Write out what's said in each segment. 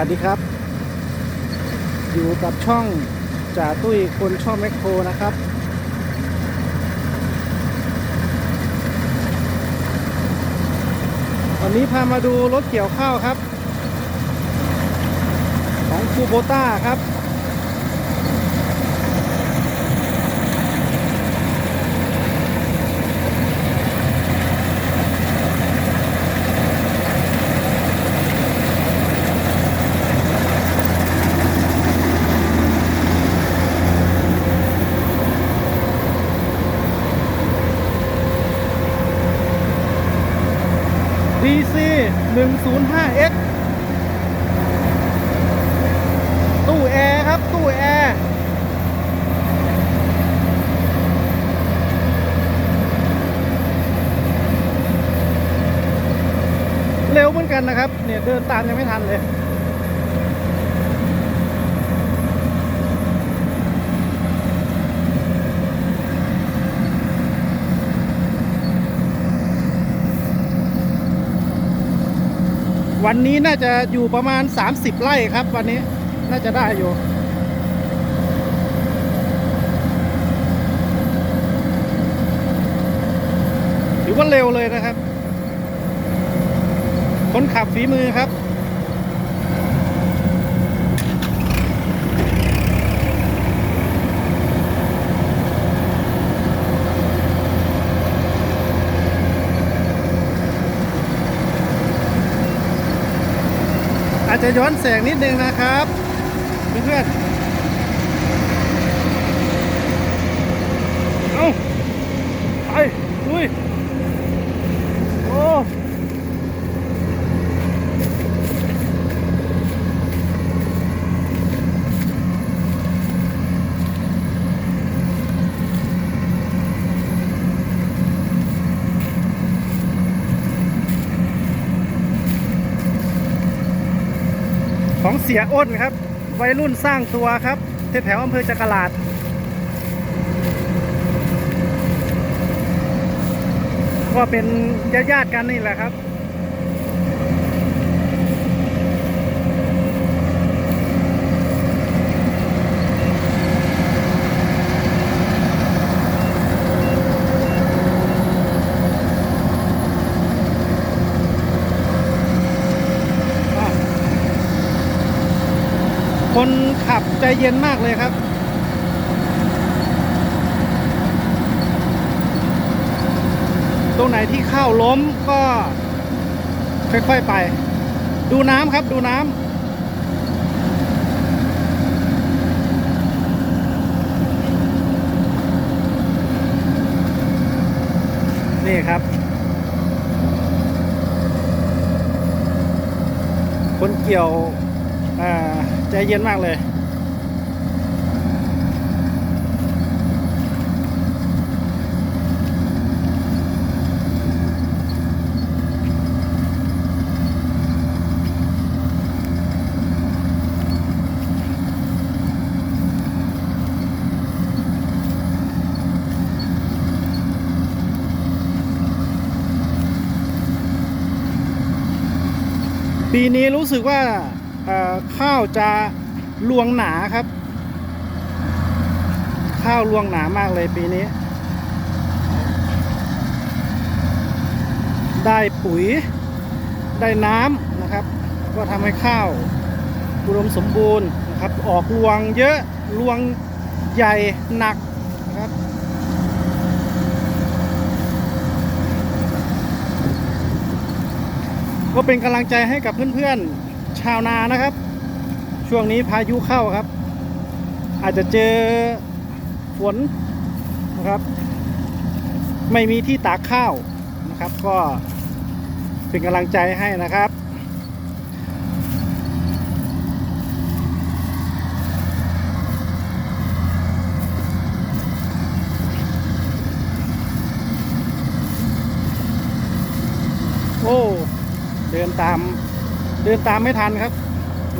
วัสดีครับ อยู่กับช่องจ่าตุ้ยคนชอบแมคโครนะครับ วันนี้พามาดูรถเกี่ยวข้าวครับ ของคูโบต้าครับ DC 105X ตู้แอร์ครับ ตู้แอร์เร็วเหมือนกัน นะครับเนี่ยเดินตามยังไม่ทันเลยวันนี้น่าจะอยู่ประมาณ 30 ไร่ครับ วันนี้น่าจะได้อยู่ ถือว่าเร็วเลยนะครับ คนขับฝีมือครับ อาจจะย้อนแสงนิดนึงนะครับเพื่อนๆเอาไปลุยโอ้ ของเสียอ้นครับ วัยรุ่นสร้างตัวครับแถวอำเภอจักราดก็เป็นญาติๆกันนี่แหละครับ คนขับใจเย็นมากเลยครับ ตรงไหนที่ข้าวล้มก็ ค่อยๆไป ดูน้ำครับดูน้ำนี่ครับ คนเกี่ยวอ่า ใจเย็นมากเลย ปีนี้รู้สึกว่า ข้าวจะรวงหนาครับ ข้าวรวงหนามากเลยปีนี้ ได้ปุ๋ยได้น้ำนะครับ ก็ทำให้ข้าวอุดมสมบูรณ์นะครับ ออกรวงเยอะรวงใหญ่หนักนะครับก็เป็นกำลังใจให้กับเพื่อนๆ ชาวนานะครับ ช่วงนี้พายุเข้าครับ อาจจะเจอฝนนะครับ ไม่มีที่ตากข้าวนะครับ ก็เป็นกำลังใจให้นะครับโอ้ เดินตาม ดินตามไม่ทันครับ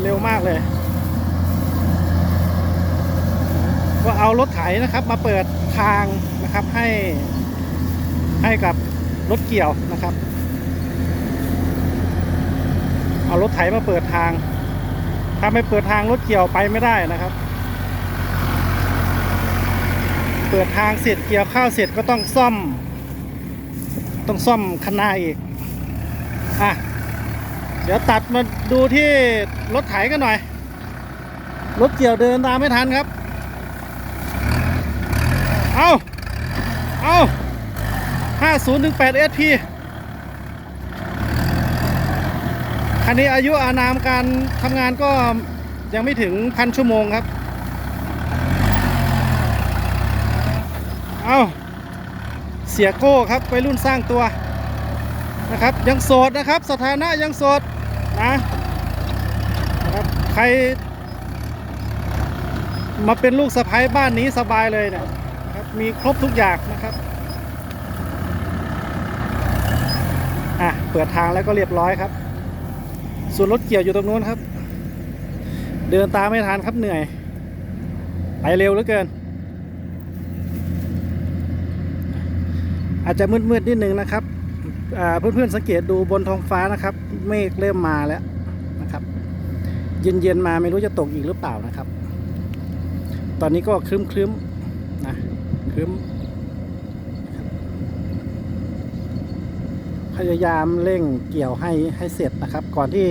เร็วมากเลย ก็เอารถไถนะครับ มาเปิดทางนะครับให้ให้กับรถเกี่ยวนะครับ เอารถไถมาเปิดทาง ถ้าไม่เปิดทางรถเกี่ยวไปไม่ได้นะครับ เปิดทางเสร็จเกี่ยวข้าวเสร็จก็ต้องซ่อม ต้องซ่อมคันนาอีกอะ เดี๋ยวตัดมาดูที่รถไถกันหน่อย รถเกี่ยวเดินตามไม่ทันครับ เอาเอา50ถึง8 SP คันนี้อายุอานามการทำงานก็ยังไม่ถึงพันชั่วโมงครับ เอาเสียโก้ครับไปรุ่นสร้างตัวนะครับ ยังโสดนะครับ สถานะยังโสด นะนะครับใคร มาเป็นลูกสะใภ้บ้านนี้สบายเลยเนี่ยนะครับมีครบทุกอย่างนะครับอะเปิดทางแล้วก็เรียบร้อยครับ ส่วนรถเกี่ยวอยู่ตรงนู้นครับ เดินตามไม่ทันครับเหนื่อย ไปเร็วเหลือเกิน อาจจะมืดๆนิดนึงนะครับเพื่อนๆสังเกตดูบนท้องฟ้านะครับ เมฆเริ่มมาแล้วนะครับ เย็นๆมาไม่รู้จะตกอีกหรือเปล่านะครับ ตอนนี้ก็ครึ้มๆนะครึ้ม พยายามเร่งเกี่ยวให้ให้เสร็จนะครับ ก่อนที่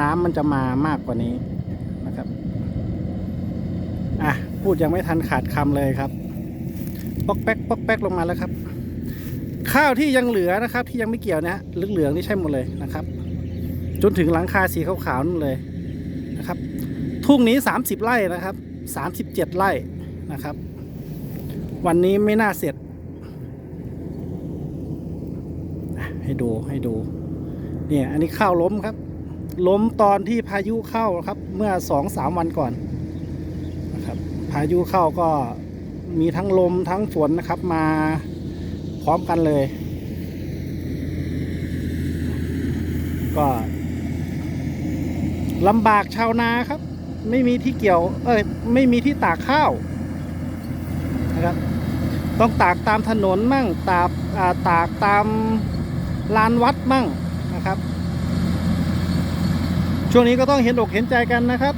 น้ำมันจะมามากกว่านี้นะครับอะพูดยังไม่ทันขาดคำเลยครับปอกแป๊กปอกแป๊กลงมาแล้วครับ ข้าวที่ยังเหลือนะครับ ที่ยังไม่เกี่ยวนะฮะเหลืองๆนี่ใช่หมดเลยนะครับ จนถึงหลังคาสีขาวๆนั่นเลยนะครับ ทุ่งนี้ 30 ไร่นะครับ 37 ไร่นะครับ วันนี้ไม่น่าเสร็จ ให้ดูให้ดูเนี่ยอันนี้ข้าวล้มครับ ล้มตอนที่พายุเข้าครับ เมื่อสองสามวันก่อนนะครับ พายุเข้าก็มีทั้งลมทั้งฝนนะครับมา ร้อมกันเลย ก็ลำบากชาวนาครับ ไม่มีที่เกี่ยว เอ้ยไม่มีที่ตากข้าวนะครับ ต้องตากตามถนนมั่ง ตากอ่าตากตามลานวัดมั่งนะครับ ช่วงนี้ก็ต้องเห็นอกเห็นใจกันนะครับ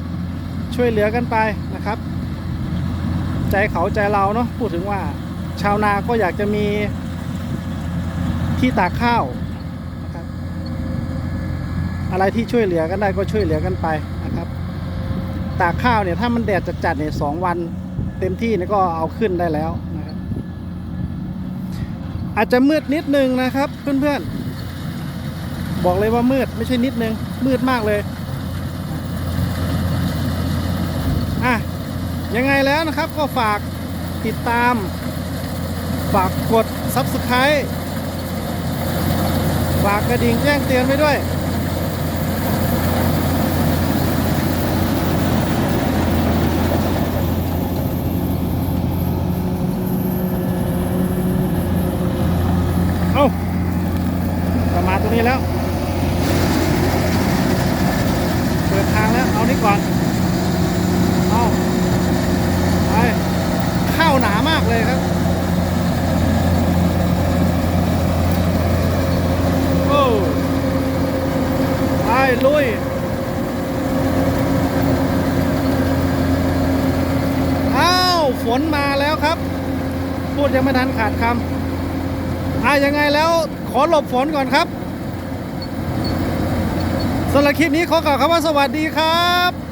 ช่วยเหลือกันไปนะครับ ใจเขาใจเราเนาะพูดถึงว่าชาวนาก็อยากจะมี ที่ตากข้าวนะครับ อะไรที่ช่วยเหลือกันได้ก็ช่วยเหลือกันไปนะครับ ตากข้าวเนี่ยถ้ามันแดดจัดๆเนี่ยสองวันเต็มที่เนี่ยก็เอาขึ้นได้แล้วนะครับ อาจจะมืดนิดนึงนะครับเพื่อนๆ บอกเลยว่ามืดไม่ใช่นิดนึง มืดมากเลยอะยังไงแล้วนะครับก็ฝากติดตาม ฝากกด Subscribe ฝากกระดิ่งแจ้งเตือนไว้ด้วย เอาประมาณตรงนี้แล้ว เปิดทางแล้ว เอานี่ก่อน เอาไปข้าวหนามากเลยครับ โอ้ไปลุย อ้าว ฝนมาแล้วครับ พูดยังไม่ทันขาดคำอะยังไงแล้วขอหลบฝนก่อนครับสำหรับคลิปนี้ขอกล่าวคำว่าสวัสดีครับ